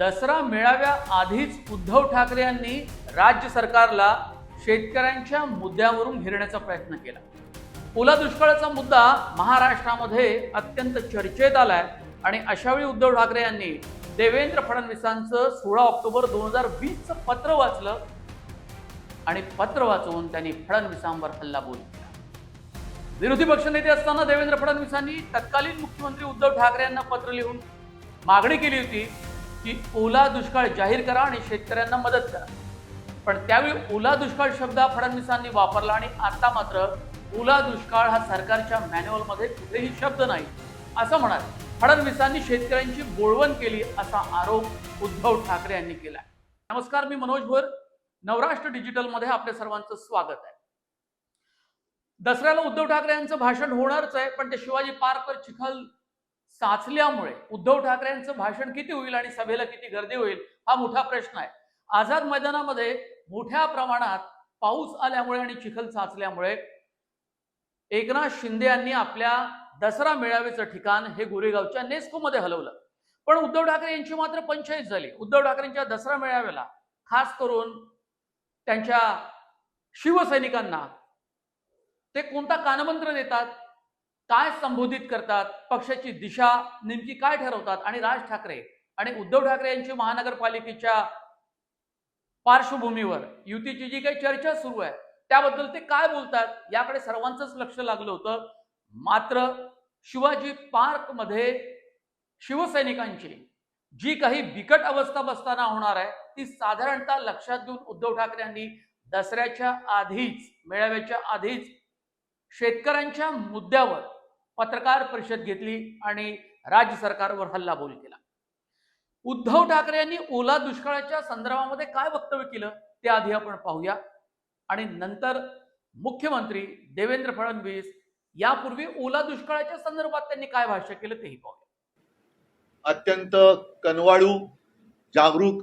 दसरा मेळाव्या आधीच उद्धव ठाकरे यांनी राज्य सरकारला शेतकऱ्यांच्या मुद्द्यावरून घेरण्याचा प्रयत्न केला. ओला दुष्काळाचा मुद्दा महाराष्ट्रामध्ये अत्यंत चर्चेत आलाय आणि अशावेळी उद्धव ठाकरे यांनी देवेंद्र फडणवीसांचं सोळा ऑक्टोबर दोन हजार वीसचं पत्र वाचलं आणि पत्र वाचवून त्यांनी फडणवीसांवर हल्लाबोल केला. विरोधी पक्षनेते असताना देवेंद्र फडणवीसांनी तत्कालीन मुख्यमंत्री उद्धव ठाकरे यांना पत्र लिहून मागणी केली होती की ओला दुष्काळ जाहीर करा आणि शेतकऱ्यांना मदत करा. पण त्यावेळी ओला दुष्काळ शब्द फडणवीसांनी वापरला आणि आता मात्र ओला दुष्काळ हा सरकारच्या मॅन्युअलमध्ये कुठेही शब्द नाही असं म्हणाले. फडणवीसांनी शेतकऱ्यांची बोळवण केली असा आरोप उद्धव ठाकरे यांनी केला नमस्कार मी मनोज भोर नवराष्ट्र डिजिटलमध्ये आपल्या सर्वांचं स्वागत आहे. दसऱ्याला उद्धव ठाकरे यांचं भाषण होणारच आहे पण ते शिवाजी पार्कवर चिखल साचल्यामुळे उद्धव ठाकरेंचं भाषण किती होईल आणि सभेला किती गर्दी होईल हा मोठा प्रश्न आहे. आझाद मैदानामध्ये मोठ्या प्रमाणात पाऊस आल्यामुळे आणि चिखल साचल्यामुळे एकनाथ शिंदे यांनी आपल्या दसरा मेळाव्याचं ठिकाण हे गोरेगावच्या नेस्कोमध्ये हलवलं. पण उद्धव ठाकरे यांची मात्र पंचायत झाली. उद्धव ठाकरेंच्या दसरा मेळाव्याला खास करून त्यांच्या शिवसैनिकांना ते कोणता कानमंत्र देतात? काय संबोधित करतात पक्षाची दिशा नेमकी काय ठरवतात आणि राज ठाकरे आणि उद्धव ठाकरे यांची महानगरपालिकेच्या पार्श्वभूमीवर युतीची जी काही चर्चा सुरू आहे त्याबद्दल ते काय बोलतात याकडे सर्वांचंच लक्ष लागलं होतं. मात्र शिवाजी पार्कमध्ये शिवसैनिकांची जी काही बिकट अवस्था बसताना होणार आहे ती साधारणतः लक्षात घेऊन उद्धव ठाकरे यांनी दसऱ्याच्या आधीच मेळाव्याच्या आधीच शेतकऱ्यांच्या मुद्द्यावर पत्रकार परिषद घेतली आणि राज्य सरकारवर हल्लाबोल केला. उद्धव ठाकरे यांनी ओला दुष्काळाच्या संदर्भामध्ये काय वक्तव्य केलं ते आधी आपण पाहूया. आणि नंतर मुख्यमंत्री देवेंद्र फडणवीस यापूर्वी ओला दुष्काळाच्या संदर्भात त्यांनी काय भाष्य केलं तेही पाहूया. अत्यंत कनवाळू जागरूक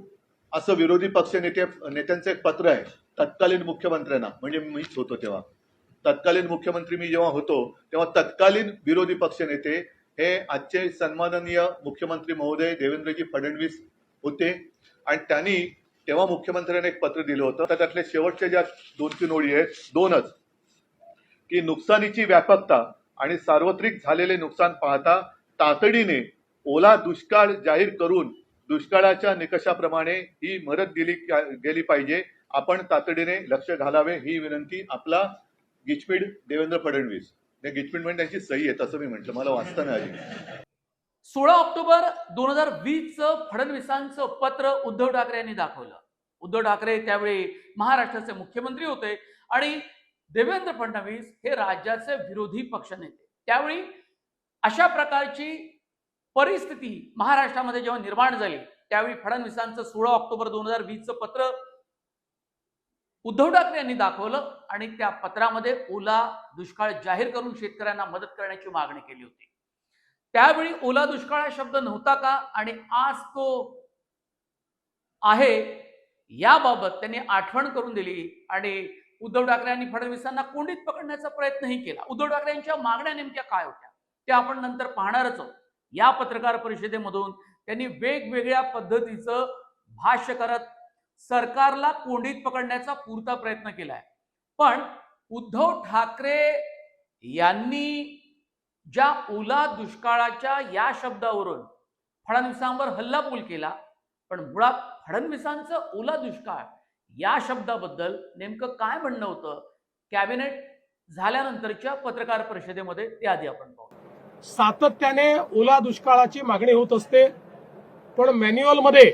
असं विरोधी पक्ष नेते नेत्यांचं एक पत्र आहे तत्कालीन मुख्यमंत्र्यांना म्हणजे मीच होतो तेव्हा. तत्कालीन मुख्यमंत्री मी जेव्हा होतो तेव्हा तत्कालीन विरोधी पक्ष नेते हे आजचे सन्माननीय मुख्यमंत्री महोदय देवेंद्रजी फडणवीस होते. आणि त्यांनी तेव्हा मुख्यमंत्र्यांनी एक पत्र दिलं होतं. तर त्यातले शेवटच्या ज्या दोन तीन ओळी आहेत दोनच. की नुकसानीची व्यापकता आणि सार्वत्रिक झालेले नुकसान पाहता तातडीने ओला दुष्काळ जाहीर करून दुष्काळाच्या निकषाप्रमाणे ही मदत दिली गेली पाहिजे. आपण तातडीने लक्ष घालावे ही विनंती आपला गिचपीड देवेंद्र फडणवीस. या म्हणजे त्यांची सही आहे तसं मी म्हटलं. मला वाचताना आली. सोळा ऑक्टोबर दोन हजार वीसचं फडणवीसांचं पत्र उद्धव ठाकरे यांनी दाखवलं. उद्धव ठाकरे त्यावेळी महाराष्ट्राचे मुख्यमंत्री होते आणि देवेंद्र फडणवीस हे राज्याचे विरोधी पक्षनेते त्यावेळी अशा प्रकारची परिस्थिती महाराष्ट्रामध्ये जेव्हा निर्माण झाली त्यावेळी फडणवीसांचं सोळा ऑक्टोबर दोन हजार वीसचं पत्र उद्धव ठाकरे यांनी दाखवलं आणि त्या पत्रामध्ये ओला दुष्काळ जाहीर करून शेतकऱ्यांना मदत करण्याची मागणी केली होती. त्यावेळी ओला दुष्काळ हा शब्द नव्हता का? आणि आज तो आहे याबाबत त्यांनी आठवण करून दिली आणि उद्धव ठाकरे यांनी फडणवीसांना कोंडीत पकडण्याचा प्रयत्नही केला. उद्धव ठाकरे यांच्या मागण्या नेमक्या काय होत्या? ते आपण नंतर पाहणारच आहोत. या पत्रकार परिषदेमधून त्यांनी वेगवेगळ्या पद्धतीचं भाष्य करत सरकारला कोंडीत पकडण्याचा पुरता प्रयत्न केलाय. पण उद्धव ठाकरे यांनी ज्या ओला दुष्काळाच्या या शब्दावरून फडणवीसांवर हल्लाबोल केला पण मुळात फडणवीसांचं ओला दुष्काळ या शब्दाबद्दल नेमकं काय म्हणणं होतं कॅबिनेट झाल्यानंतरच्या पत्रकार परिषदेमध्ये ते आधी आपण पाहू. सातत्याने ओला दुष्काळाची मागणी होत असते पण मॅन्युअलमध्ये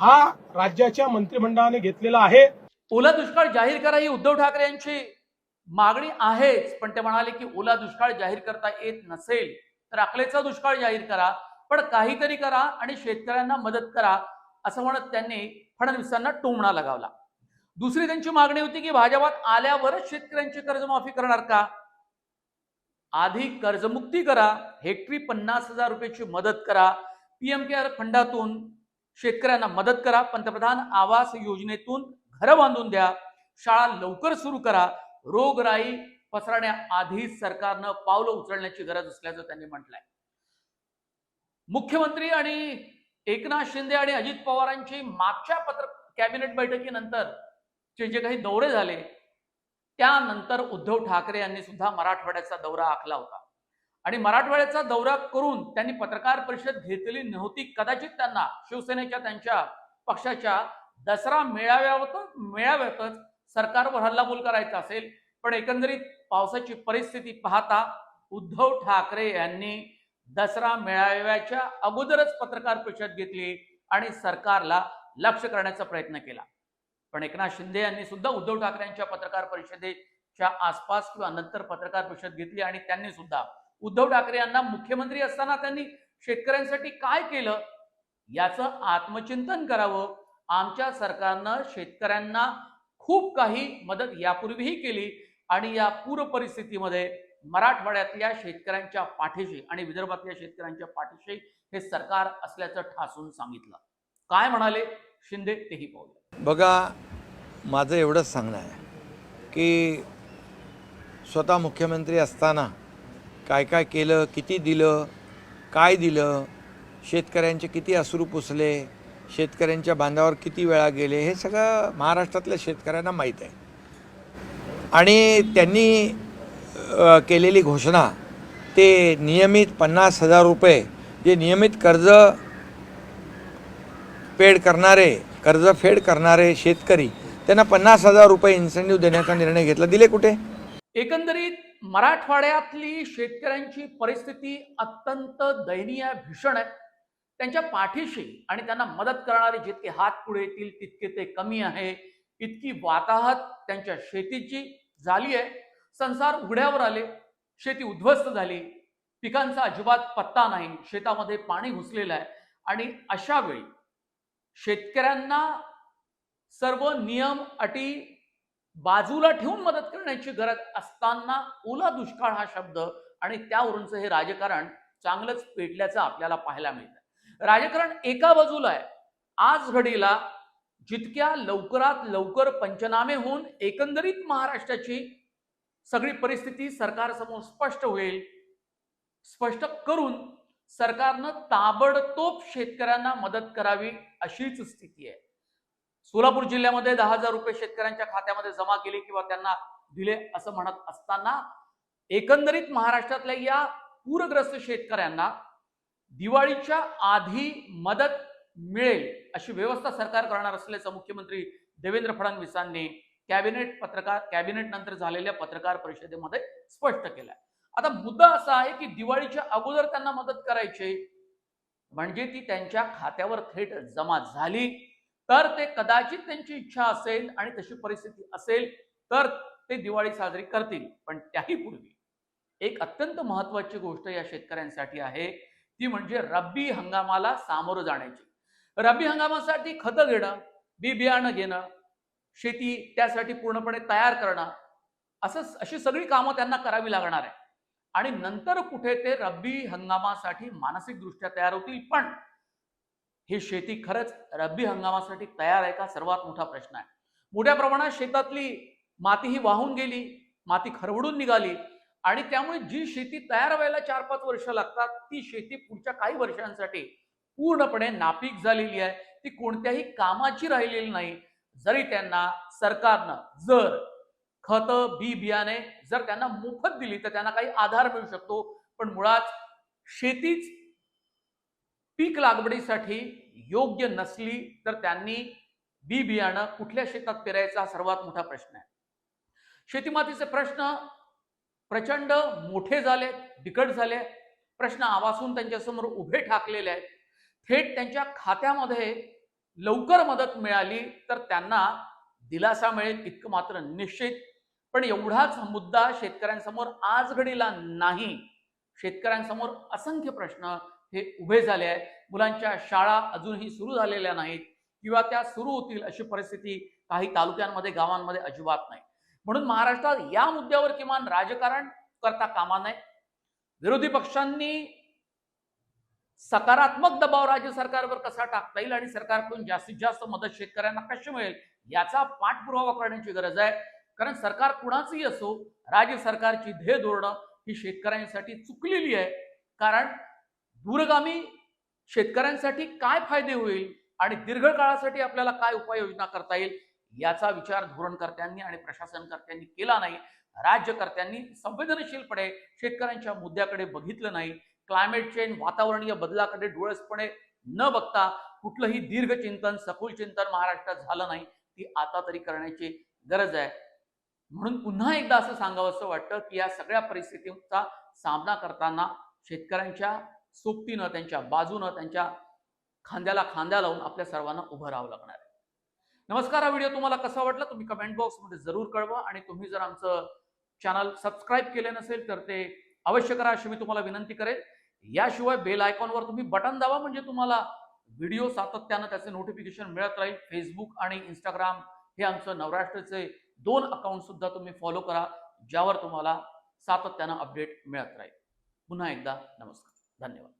हा राज्याच्या मंत्रिमंडळाने घेतलेला आहे. ओला दुष्काळ जाहीर करा ही उद्धव ठाकरे यांची मागणी आहेच. पण ते म्हणाले की ओला दुष्काळ जाहीर करता येत नसेल तर अकलेचा दुष्काळ जाहीर करा पण काहीतरी करा आणि शेतकऱ्यांना मदत करा असं म्हणत त्यांनी फडणवीसांना टोमणा लगावला. दुसरी त्यांची मागणी होती की भाजपात आल्यावरच शेतकऱ्यांची कर्जमाफी करणार का? आधी कर्जमुक्ती करा हेक्टरी पन्नास हजार रुपयाची मदत करा. पीएम केअर फंडातून शेतकऱ्यांना मदत करा. पंतप्रधान आवास योजनेतून घरं बांधून द्या. शाळा लवकर सुरू करा. रोगराई पसरण्याआधी सरकारनं पावलं उचलण्याची गरज असल्याचं त्यांनी म्हटलंय. मुख्यमंत्री आणि एकनाथ शिंदे आणि अजित पवारांची मागच्या पत्र कॅबिनेट बैठकीनंतर चे जे काही दौरे झाले त्यानंतर उद्धव ठाकरे यांनी सुद्धा मराठवाड्याचा दौरा आखला होता. आणि मराठवाड्याचा दौरा करून त्यांनी पत्रकार परिषद घेतली नव्हती. कदाचित त्यांना शिवसेनेच्या त्यांच्या पक्षाच्या दसरा मेळाव्यावत मेळाव्यातच सरकारवर हल्लाबोल करायचा असेल. पण एकंदरीत पावसाची परिस्थिती पाहता उद्धव ठाकरे यांनी दसरा मेळाव्याच्या अगोदरच पत्रकार परिषद घेतली आणि सरकारला लक्ष करण्याचा प्रयत्न केला. पण एकनाथ शिंदे यांनी सुद्धा उद्धव ठाकरे यांच्या पत्रकार परिषदेच्या आसपास किंवा नंतर पत्रकार परिषद घेतली आणि त्यांनी सुद्धा उद्धव ठाकरे यांना मुख्यमंत्री असताना त्यांनी शेतकऱ्यांसाठी काय केलं? याचं आत्मचिंतन करावं. आमच्या सरकारनं शेतकऱ्यांना खूप काही मदत यापूर्वीही केली आणि या पूर परिस्थितीमध्ये मराठवाड्यातल्या शेतकऱ्यांच्या पाठीशी आणि विदर्भातल्या शेतकऱ्यांच्या पाठीशी हे सरकार असल्याचं ठासून सांगितलं. काय म्हणाले? शिंदे तेही पाहूया. बघा माझं एवढंच सांगणं आहे की स्वतः मुख्यमंत्री असताना काय काय केलं किती दिलं काय दिलं शेतकऱ्यांचे किती अश्रू पुसले शेतकऱ्यांच्या बांधावर किती वेळा गेले हे सगळं महाराष्ट्रातल्या शेतकऱ्यांना माहीत आहे. आणि त्यांनी केलेली घोषणा ते नियमित पन्नास हजार रुपये जे नियमित कर्ज पेड करणारे कर्ज फेड करणारे शेतकरी त्यांना पन्नास हजार रुपये इन्सेंटिव्ह देण्याचा निर्णय घेतला. दिले कुठे? एकंदरीत मराठवाड्यातली शेतकऱ्यांची परिस्थिती अत्यंत दयनीय भीषण आहे. त्यांच्या पाठीशी आणि त्यांना मदत करणारे जितके हात पुढे येतील तितके ते कमी आहे. इतकी वाताहत त्यांच्या शेतीची झाली आहे. संसार उघड्यावर आले. शेती उद्ध्वस्त झाली. पिकांचा अजिबात पत्ता नाही. शेतामध्ये पाणी घुसलेलं आहे. आणि अशा वेळी शेतकऱ्यांना सर्व नियम अटी बाजूला ठेवून मदत करण्याची गरज असताना ओला दुष्काळ हा शब्द आणि त्यावरूनच हे राजकारण चांगलंच पेटल्याचं आपल्याला पाहायला मिळतं. राजकारण एका बाजूला आहे. आज घडीला जितक्या लवकरात लवकर पंचनामे होऊन एकंदरीत महाराष्ट्राची सगळी परिस्थिती सरकारसमोर स्पष्ट होईल स्पष्ट करून सरकारनं ताबडतोब शेतकऱ्यांना मदत करावी अशीच स्थिती आहे. सोलापूर जिल्ह्यामध्ये दहा हजार रुपये शेतकऱ्यांच्या खात्यामध्ये जमा केले किंवा त्यांना दिले असं म्हणत असताना एकंदरीत महाराष्ट्रातल्या या पूरग्रस्त शेतकऱ्यांना दिवाळीच्या आधी मदत मिळेल अशी व्यवस्था सरकार करणार असल्याचं मुख्यमंत्री देवेंद्र फडणवीसांनी कॅबिनेट पत्रकार कॅबिनेट नंतर झालेल्या पत्रकार परिषदेमध्ये स्पष्ट केलंय. आता मुद्दा असा आहे की दिवाळीच्या अगोदर त्यांना मदत करायची म्हणजे ती त्यांच्या खात्यावर थेट जमा झाली. तर ते कदाचित त्यांची इच्छा असेल आणि तशी परिस्थिती असेल तर ते दिवाळी साजरी करतील. पण त्याही पूर्वी एक अत्यंत महत्वाची गोष्ट या शेतकऱ्यांसाठी आहे ती म्हणजे रब्बी हंगामाला सामोरं जाण्याची. रब्बी हंगामासाठी खतं घेणं बी बियाणं घेणं शेती त्यासाठी पूर्णपणे तयार करणं असं अशी सगळी कामं त्यांना करावी लागणार आहे. आणि नंतर कुठे ते रब्बी हंगामासाठी मानसिकदृष्ट्या तयार होतील पण ही शेती खरंच रब्बी हंगामासाठी तयार आहे का? सर्वात मोठा प्रश्न आहे. मोठ्या प्रमाणात शेतातली माती ही वाहून गेली माती खरवडून निघाली आणि त्यामुळे जी शेती तयार व्हायला चार पाच वर्ष लागतात ती शेती पुढच्या काही वर्षांसाठी पूर्णपणे नापीक झालेली आहे. ती कोणत्याही कामाची राहिलेली नाही. जरी त्यांना सरकारनं जर खत बी बियाणे जर त्यांना मोफत दिली तर त्यांना काही आधार मिळू शकतो. पण मुळात शेतीच पीक लागवडीसाठी योग्य नसली तर त्यांनी बी बियाणं कुठल्या शेतात पेरायचा हा सर्वात मोठा प्रश्न आहे. शेतीमातीचे प्रश्न प्रचंड मोठे झाले बिकट झाले प्रश्न आवासून त्यांच्यासमोर उभे ठाकलेले आहेत. थेट त्यांच्या खात्यामध्ये लवकर मदत मिळाली तर त्यांना दिलासा मिळेल इतकं मात्र निश्चित. पण एवढाच मुद्दा शेतकऱ्यांसमोर आज घडीला नाही. शेतकऱ्यांसमोर असंख्य प्रश्न हे उभे झाले आहे मुलांच्या शाळा अजूनही सुरू झालेल्या नाहीत किंवा त्या सुरू होतील अशी परिस्थिती काही तालुक्यांमध्ये गावांमध्ये अजिबात नाही. म्हणून महाराष्ट्रात या मुद्द्यावर किमान राजकारण करता कामा नये. विरोधी पक्षांनी सकारात्मक दबाव राज्य सरकारवर कसा टाकता येईल आणि सरकारकडून जास्तीत जास्त मदत शेतकऱ्यांना कशी मिळेल याचा पाठपुरावा करण्याची गरज आहे. कारण सरकार कुणाचंही असो राज्य सरकारची ध्येय धोरणं ही शेतकऱ्यांसाठी चुकलेली आहे. कारण दूरगामी शेतकऱ्यांसाठी काय फायदे होईल आणि दीर्घकाळासाठी आपल्याला काय उपाययोजना करता येईल याचा विचार धोरणकर्त्यांनी आणि प्रशासनकर्त्यांनी केला नाही. राज्यकर्त्यांनी संवेदनशीलपणे शेतकऱ्यांच्या मुद्द्याकडे बघितलं नाही. क्लायमेट चेंज वातावरणीय बदलाकडे डोळसपणे न बघता कुठलंही दीर्घ चिंतन सखोल चिंतन महाराष्ट्रात झालं नाही ती आता तरी करण्याची गरज आहे. म्हणून पुन्हा एकदा असं सांगावं असं वाटतं की या सगळ्या परिस्थितीचा सामना करताना शेतकऱ्यांच्या सोबतीनं त्यांच्या बाजूनं त्यांच्या खांद्याला खांद्या लावून आपल्या सर्वांना उभं राहावं लागणार आहे. नमस्कार हा व्हिडिओ तुम्हाला कसा वाटला तुम्ही कमेंट बॉक्समध्ये जरूर कळवा आणि तुम्ही जर आमचं चॅनल सबस्क्राईब केले नसेल तर ते अवश्य करा अशी मी तुम्हाला विनंती करेन. याशिवाय बेल आयकॉनवर तुम्ही बटन दाबा म्हणजे तुम्हाला व्हिडिओ सातत्यानं त्याचे नोटिफिकेशन मिळत राहील. फेसबुक आणि इंस्टाग्राम हे आमचं नवराष्ट्रचे दोन अकाउंट सुद्धा तुम्ही फॉलो करा ज्यावर तुम्हाला सातत्यानं अपडेट मिळत राहील. पुन्हा एकदा नमस्कार. धन्यवाद